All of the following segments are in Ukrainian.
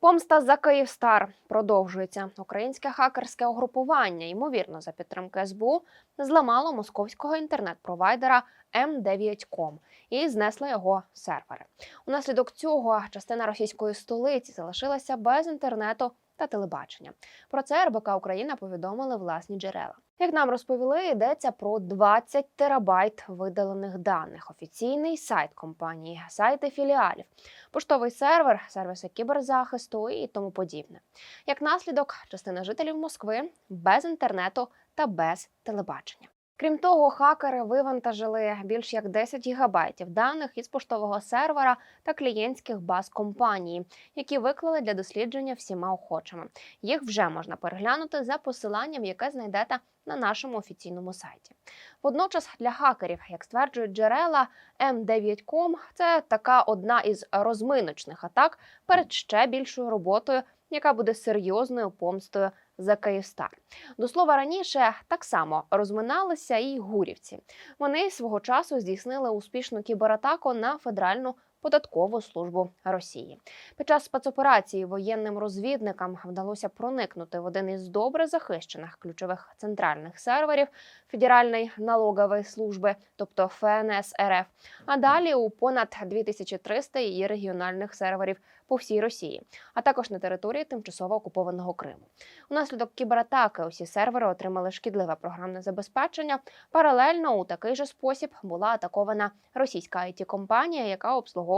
Помста за Київстар продовжується. Українське хакерське угрупування, ймовірно, за підтримки СБУ, зламало московського інтернет-провайдера M9Com і знесло його сервери. Унаслідок цього частина російської столиці залишилася без інтернету та телебачення. Про це РБК Україна повідомили власні джерела. Як нам розповіли, йдеться про 20 терабайт видалених даних. Офіційний сайт компанії, сайти філіалів, поштовий сервер, сервіси кіберзахисту і тому подібне. Як наслідок, частина жителів Москви без інтернету та без телебачення. Крім того, хакери вивантажили більш як 10 гігабайтів даних із поштового сервера та клієнтських баз компанії, які виклали для дослідження всіма охочими. Їх вже можна переглянути за посиланням, яке знайдете на нашому офіційному сайті. Водночас для хакерів, як стверджують джерела, M9Com – це така одна із розминочних атак перед ще більшою роботою, яка буде серйозною помстою за Київстар. До слова, раніше так само розминалися і гурівці. Вони свого часу здійснили успішну кібератаку на федеральну податкову службу Росії. Під час спецоперації воєнним розвідникам вдалося проникнути в один із добре захищених ключових центральних серверів Федеральної налогової служби, тобто ФНС РФ, а далі у понад 2300 її регіональних серверів по всій Росії, а також на території тимчасово окупованого Криму. Унаслідок кібератаки усі сервери отримали шкідливе програмне забезпечення. Паралельно у такий же спосіб була атакована російська it компанія яка обслуговувала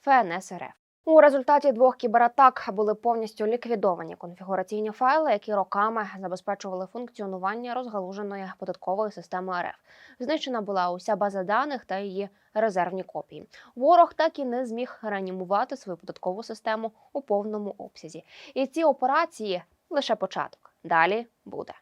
ФНС РФ. У результаті двох кібератак були повністю ліквідовані конфігураційні файли, які роками забезпечували функціонування розгалуженої податкової системи РФ. Знищена була уся база даних та її резервні копії. Ворог так і не зміг реанімувати свою податкову систему у повному обсязі. І ці операції лише початок. Далі буде.